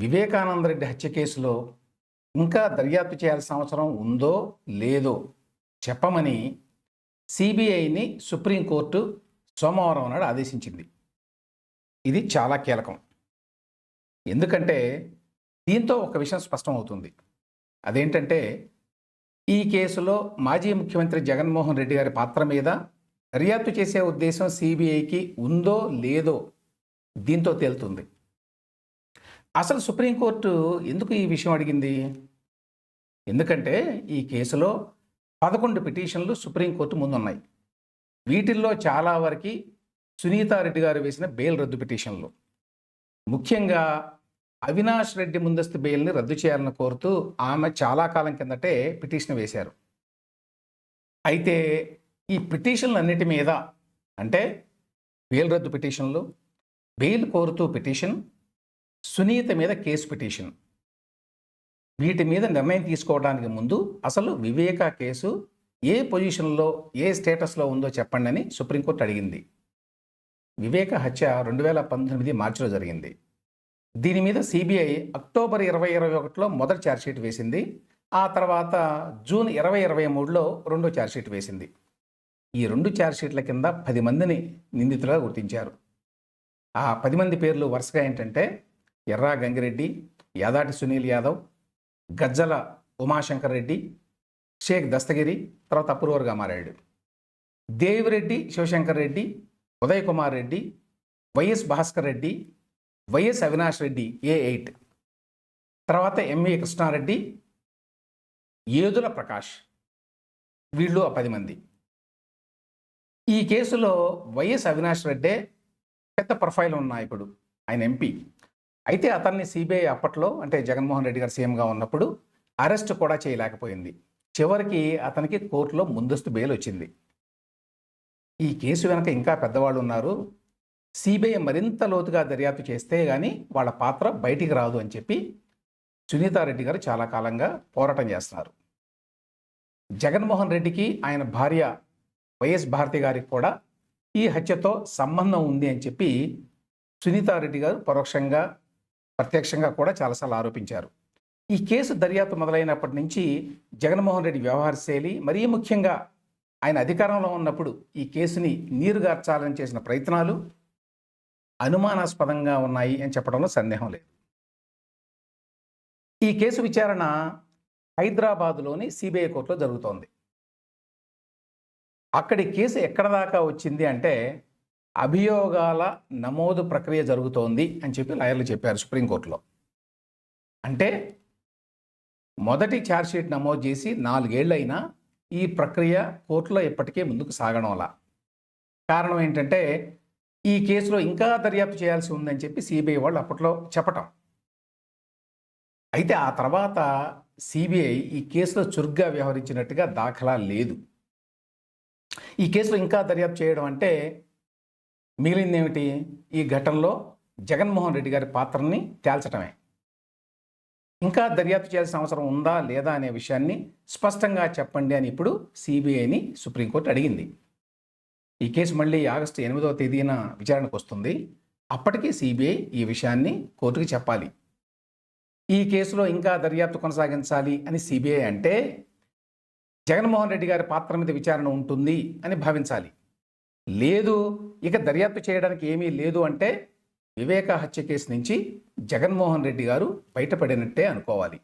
వివేకానంద రెడ్డి హత్య కేసులో ఇంకా దర్యాప్తు చేయాల్సిన అవసరం ఉందో లేదో చెప్పమని సిబిఐని సుప్రీంకోర్టు సోమవారం నాడు ఆదేశించింది. ఇది చాలా కీలకం. ఎందుకంటే దీంతో ఒక విషయం స్పష్టం అవుతుంది అదేంటంటే ఈ కేసులో మాజీ ముఖ్యమంత్రి జగన్మోహన్ రెడ్డి గారి పాత్ర మీద దర్యాప్తు చేసే ఉద్దేశం సిబిఐకి ఉందో లేదో దీంతో తేలుతుంది. అసలు సుప్రీంకోర్టు ఎందుకు ఈ విషయం అడిగింది? ఎందుకంటే ఈ కేసులో పదకొండు పిటిషన్లు సుప్రీంకోర్టు ముందున్నాయి. వీటిల్లో చాలా వరకు సునీతారెడ్డి గారు వేసిన బెయిల్ రద్దు పిటిషన్లు. ముఖ్యంగా అవినాష్ రెడ్డి ముందస్తు బెయిల్ని రద్దు చేయాలని కోరుతూ ఆమె చాలా కాలం కిందటే పిటిషన్ వేశారు. అయితే ఈ పిటిషన్లన్నిటి మీద అంటే బెయిల్ రద్దు పిటిషన్లు బెయిల్ కోరుతూ పిటిషన్ సునీత మీద కేసు పిటిషన్. వీటి మీద నిర్ణయం తీసుకోవడానికి ముందు అసలు వివేక కేసు ఏ పొజిషన్లో ఏ స్టేటస్లో ఉందో చెప్పండి అని సుప్రీంకోర్టు అడిగింది. వివేక హత్య రెండు వేల పంతొమ్మిది మార్చిలో జరిగింది. దీని మీద సిబిఐ అక్టోబర్ ఇరవై ఇరవై ఒకటిలో మొదటి ఛార్జ్షీట్ వేసింది. ఆ తర్వాత జూన్ ఇరవై ఇరవై మూడులో రెండో ఛార్జ్షీట్ వేసింది. ఈ రెండు ఛార్జ్షీట్ల కింద పది మందిని నిందితులుగా గుర్తించారు. ఆ పది మంది పేర్లు వరుసగా ఏంటంటే ఎర్రా గంగిరెడ్డి యాదాటి సునీల్ యాదవ్ గజ్జల ఉమాశంకర్ రెడ్డి షేక్ దస్తగిరి తర్వాత అప్రూవర్గా మారాడు. Devireddy Shivashankar Reddy Uday Kumar Reddy YS Bhaskar Reddy YS Avinash Reddy A eight. తర్వాత ఎంఏ కృష్ణారెడ్డి ఏదుల ప్రకాష్. వీళ్ళు ఆ పది మంది. ఈ కేసులో వైఎస్ అవినాష్ రెడ్డే పెద్ద ప్రొఫైల్ ఉన్న ఇప్పుడు ఆయన ఎంపీ. అయితే అతన్ని సిబిఐ అప్పట్లో అంటే జగన్మోహన్ రెడ్డి గారు సీఎంగా ఉన్నప్పుడు అరెస్ట్ కూడా చేయలేకపోయింది. చివరికి అతనికి కోర్టులో ముందస్తు బెయిల్ వచ్చింది. ఈ కేసు వెనక ఇంకా పెద్దవాళ్ళు ఉన్నారు. సిబిఐ మరింత లోతుగా దర్యాప్తు చేస్తే కానీ వాళ్ళ పాత్ర బయటికి రాదు అని చెప్పి సునీతారెడ్డి గారు చాలా కాలంగా పోరాటం చేస్తున్నారు. జగన్మోహన్ రెడ్డికి ఆయన భార్య వైఎస్ భారతి గారికి కూడా ఈ హత్యతో సంబంధం ఉంది అని చెప్పి సునీతారెడ్డి గారు పరోక్షంగా ప్రత్యక్షంగా కూడా చాలాసార్లు ఆరోపించారు. ఈ కేసు దర్యాప్తు మొదలైనప్పటి నుంచి జగన్మోహన్ రెడ్డి వ్యవహార శైలి మరీ ముఖ్యంగా ఆయన అధికారంలో ఉన్నప్పుడు ఈ కేసుని నీరుగార్చాలని చేసిన ప్రయత్నాలు అనుమానాస్పదంగా ఉన్నాయి అని చెప్పడంలో సందేహం లేదు. ఈ కేసు విచారణ హైదరాబాదులోని సిబిఐ కోర్టులో జరుగుతోంది. అక్కడి కేసు ఎక్కడ దాకా వచ్చింది అంటే అభియోగాల నమోదు ప్రక్రియ జరుగుతోంది అని చెప్పి లాయర్లు చెప్పారు సుప్రీంకోర్టులో. అంటే మొదటి ఛార్జ్షీట్ నమోదు చేసి నాలుగేళ్ళైనా ఈ ప్రక్రియ కోర్టులో ఇప్పటికే ముందుకు సాగడంలా కారణం ఏంటంటే ఈ కేసులో ఇంకా దర్యాప్తు చేయాల్సి ఉందని చెప్పి సిబిఐ వాళ్ళు అప్పట్లో చెప్పటం. అయితే ఆ తర్వాత సిబిఐ ఈ కేసులో చురుగ్గా వ్యవహరించినట్టుగా దాఖలా లేదు. ఈ కేసులో ఇంకా దర్యాప్తు చేయడం అంటే మిగిలిందేమిటి? ఈ ఘటనలో జగన్మోహన్ రెడ్డి గారి పాత్రని తేల్చటమే. ఇంకా దర్యాప్తు చేయాల్సిన అవసరం ఉందా లేదా అనే విషయాన్ని స్పష్టంగా చెప్పండి అని ఇప్పుడు సిబిఐని సుప్రీంకోర్టు అడిగింది. ఈ కేసు మళ్ళీ ఆగస్టు ఎనిమిదవ తేదీన విచారణకు వస్తుంది. అప్పటికి సిబిఐ ఈ విషయాన్ని కోర్టుకు చెప్పాలి. ఈ కేసులో ఇంకా దర్యాప్తు కొనసాగించాలి అని సిబిఐ అంటే జగన్మోహన్ రెడ్డి గారి పాత్ర మీద విచారణ ఉంటుంది అని భావించాలి. లేదు. ఇక దర్యాప్తు చేయడానికి ఏమీ లేదు అంటే వివేక హత్య కేసు నుంచి జగన్మోహన్ రెడ్డి గారు బయటపడినట్టే అనుకోవాలి.